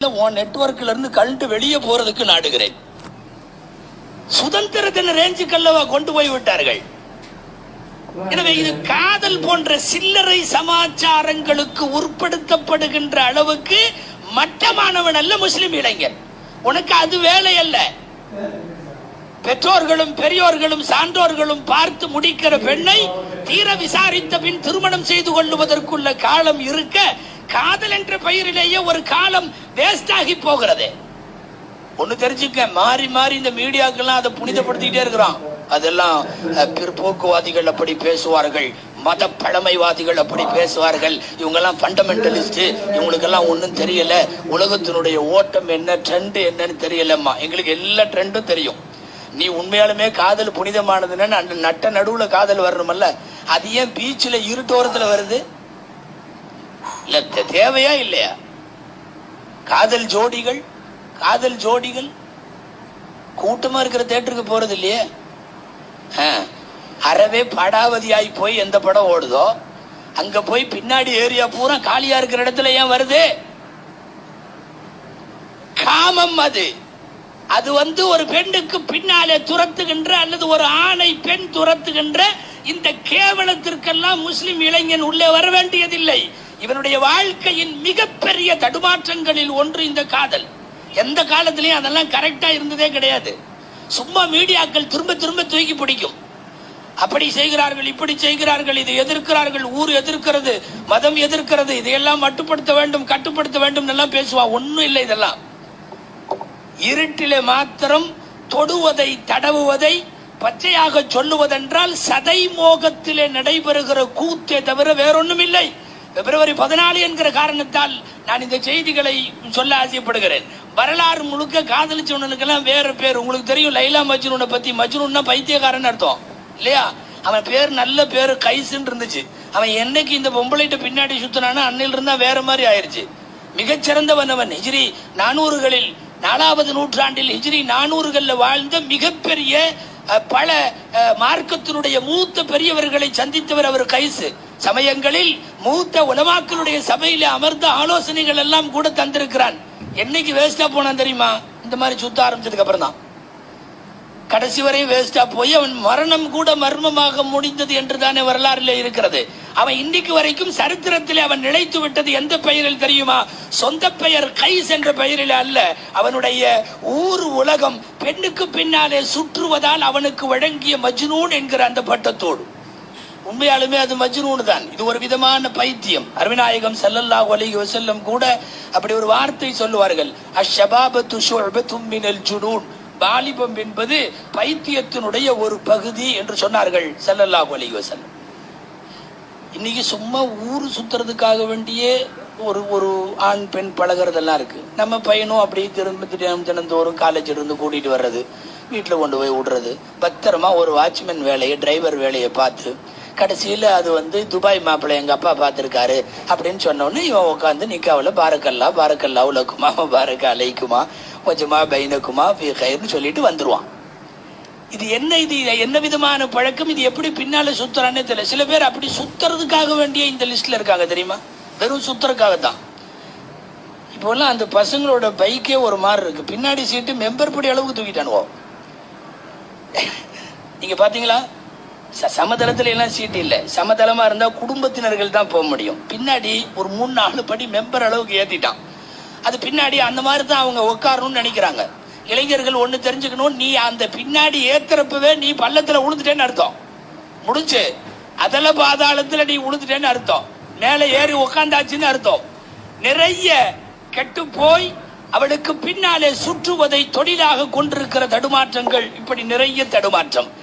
உன் நெட்ஒர்க்ல இருந்து கழண்டு வெளியே போறதுக்கு நாடுகிறேன். சுதந்திரத்தின் ரேஞ்சுக்கல்லவா கொண்டு போய் விட்டார்கள்? எனவே இது காதல் போன்ற சில்லறை சமாச்சாரங்களுக்கு உட்படுத்தப்படுகின்ற அளவுக்கு மட்டமானவன் அல்ல முஸ்லிம் இளைஞன் உனக்கு அது வேலை அல்ல பெற்றோர்களும் பெரியோர்களும் சான்றோர்களும் பார்த்து முடிக்கிற பெண்ணை தீர விசாரித்த பின் திருமணம் செய்து கொள்ளுவதற்குள்ள காலம் இருக்க காதல் என்ற பெயரிலேயே ஒரு காலம் வேஸ்ட் ஆகி போகிறது. ஒண்ணு தெரிஞ்சுக்க மாறி மாறி இந்த மீடியாக்கெல்லாம் அதை புனிதப்படுத்திக்கிட்டே இருக்கிறான். அதெல்லாம் பிற்போக்குவாதிகள் அப்படி பேசுவார்கள் மத பழமைவாதிகள் அப்படி பேசுவார்கள். இவங்கெல்லாம் ஃபண்டமெண்டலிஸ்ட் இவங்களுக்கெல்லாம் ஒன்றும் தெரியல. உலகத்தினுடைய ஓட்டம் என்ன ட்ரெண்ட் என்னன்னு தெரியலம்மா. எங்களுக்கு எல்லா ட்ரெண்டும் தெரியும். நீ உண்மையாலுமே காதல் புனிதமானதுன்னு அந்த நட்ட நடுவுல காதல் வரணுமல்ல. அது ஏன் பீச்சில் இருட்டோரத்தில் வருது? இல்ல தேவையா இல்லையா? காதல் ஜோடிகள் காதல் ஜோடிகள் கூட்டமா இருக்கிற தேட்டருக்கு போறது இல்லையே? ஆ, அறவே படாவதியாய் போய் எந்த படம் ஓடுதோ அங்க போய் பின்னாடி ஏரியா பூரா காலியா இருக்கிற இடத்துல ஏன் வருது? காமம் அது. அது வந்து ஒரு பெண்ணுக்கு பின்னாலே துரத்துகின்ற அல்லது ஒரு ஆணை பெண் துரத்துகின்ற இந்த கேவலத்திற்கெல்லாம் முஸ்லிம் இளைஞன் உள்ளே வர வேண்டியதில்லை. இவனுடைய வாழ்க்கையின் மிகப்பெரிய தடுமாற்றங்களில் ஒன்று இந்த காதல். எந்த காலத்திலையும் அதெல்லாம் கரெக்டா இருந்ததே கிடையாது. சும்மா மீடியாக்கள் திரும்ப திரும்ப தூக்கி பிடிக்கும். அப்படி செய்கிறார்கள் இப்படி செய்கிறார்கள் இதை எதிர்க்கிறார்கள் ஊர் எதிர்க்கிறது மதம் எதிர்க்கிறது இதையெல்லாம் மட்டுப்படுத்த வேண்டும் கட்டுப்படுத்த வேண்டும் எல்லாம் பேசுவா. ஒன்றும் இல்லை இதெல்லாம். இருட்டிலே மாத்திரம் தொடுவதை தடவுவதை பச்சையாக சொல்லுவதென்றால் சதை மோகத்திலே நடைபெறுகிற கூத்தே தவிர வேறொன்றும் இல்லை பிப்ரவரி பதினாலு என்கிற காரணத்தால் நான் இந்த செய்திகளை சொல்ல ஆசைப்படுகிறேன். வரலாறு முழுக்க காதலிச்சவனுக்கெல்லாம் வேற பேர். உங்களுக்கு தெரியும் லைலா மஜ்னூனை பத்தி. மஜ்னூன்னா பைத்தியக்காரன் அர்த்தம். இல்லையா? அவன் பேர் நல்ல பேர் கைசுன்னு இருந்துச்சு. அவன் என்னைக்கு இந்த பொம்பளைட்ட பின்னாடி சுத்தினானோ அன்னையில இருந்தா வேற மாதிரி ஆயிருச்சு. மிகச்சிறந்தவன் அவன். ஹிஜ்ரி நானூறுகளில் நாலாவது நூற்றாண்டில் ஹிஜ்ரி நானூறுகளில் வாழ்ந்த மிகப்பெரிய பல மார்க்கத்தினுடைய மூத்த பெரியவர்களை சந்தித்தவர் அவர் கைசு சமயங்களில் மூத்த உலமாக்களுடைய சபையில அமர்ந்த ஆலோசனைகள் எல்லாம் கூட தந்திருக்கிறான். என்னைக்கு வேஸ்டா போனான் தெரியுமா? இந்த மாதிரி சுத்த ஆரம்பிச்சதுக்கு அப்புறம் தான் கடைசி வரை வேஸ்டா போய் அவன் மரணம் கூட மர்மமாக முடிந்தது என்று தானே வரலாறுல இருக்கிறது. அவன் இன்னைக்கு வரைக்கும் சரித்திரத்திலே அவன் நிலைத்து விட்டது எந்த பெயரில் தெரியுமா? சொந்த பெயர் கைஸ் என்ற பெயரில் அல்ல. அவனுடைய ஊர் உலகம் பெண்ணுக்கு பின்னாலே சுற்றுவதால் அவனுக்கு வழங்கிய மஜ்னூன் என்கிற அந்த பட்டத்தோடு. உண்மையாலுமே அது மஜ்னூன் தான். இது ஒரு விதமான பைத்தியம். அருவிநாயகம் ஸல்லல்லாஹு அலைஹி வசல்லம் கூட அப்படி ஒரு வார்த்தை சொல்லுவார்கள். அஷபாபத்து ஷுஅபத்தும் மினல் ஜுனூன். வாலிபம் என்பது பைத்தியத்தினுடைய ஒரு பகுதி என்று சொன்னார்கள் ஸல்லல்லாஹு அலைஹி வசல்லம் இன்னைக்கு சும்மா ஊர் சுத்துறதுக்காக வேண்டியே ஒரு ஒரு ஆண் பெண் பழகுறதெல்லாம் இருக்கு. நம்ம பையனும் அப்படியே திரும்ப தினம் தினந்தோறும் காலேஜ் இருந்து கூட்டிட்டு வர்றது வீட்டில் கொண்டு போய் விடுறது பத்திரமா ஒரு வாட்ச்மேன் வேலையை டிரைவர் வேலையை பார்த்து கடைசியில் அது வந்து துபாய் மாப்பிள்ளை எங்கள் அப்பா பார்த்துருக்காரு அப்படின்னு சொன்னோடனே இவன் உட்காந்து நிக்காவில் பாரக்கல்லா பாரக்கல்லா உலக்குமா பாரக்க அலைக்குமா கொஞ்சமா பைனக்குமா கயிறுன்னு சொல்லிட்டு வந்துடுவான் இது என்ன இது? என்ன விதமான பழக்கம்? இது எப்படி பின்னால சுத்துறான்னு தெரியல. சில பேர் அப்படி சுத்துறதுக்காக வேண்டிய இந்த லிஸ்ட்ல இருக்காங்க தெரியுமா? வெறும் சுத்துறதுக்காக தான் இப்போல்லாம் அந்த பசங்களோட பைக்கே ஒரு மாதிரி இருக்கு. பின்னாடி சீட்டு மெம்பர் படி அளவுக்கு தூக்கிட்டானுவோம் நீங்க பாத்தீங்களா? சமதளத்துல எல்லாம் சீட்டு இல்ல. சமதளமா இருந்தா குடும்பத்தினர்கள் தான் போக முடியும். பின்னாடி ஒரு மூணு நாலு படி மெம்பர் அளவுக்கு ஏத்திட்டான். அது பின்னாடி அந்த மாதிரி தான் அவங்க உட்காரணும்னு நினைக்கிறாங்க. இளைஞர்கள் ஒண்ணு தெரிஞ்சுக்கணும் நீ அந்த பின்னாடி ஏத்துறப்பவே நீ பள்ளத்துல உளுந்துட்டேன்னு அர்த்தம். முடிஞ்சு. அதல பாதாளத்துல நீ உளுந்துட்டேன்னு அர்த்தம். மேல ஏறி உக்காந்தாச்சுன்னு அர்த்தம். நிறைய கெட்டு போய் அவளுக்கு பின்னாலே சுற்றுவதை தொழிலாக கொண்டிருக்கிற தடுமாற்றங்கள். இப்படி நிறைய தடுமாற்றம்.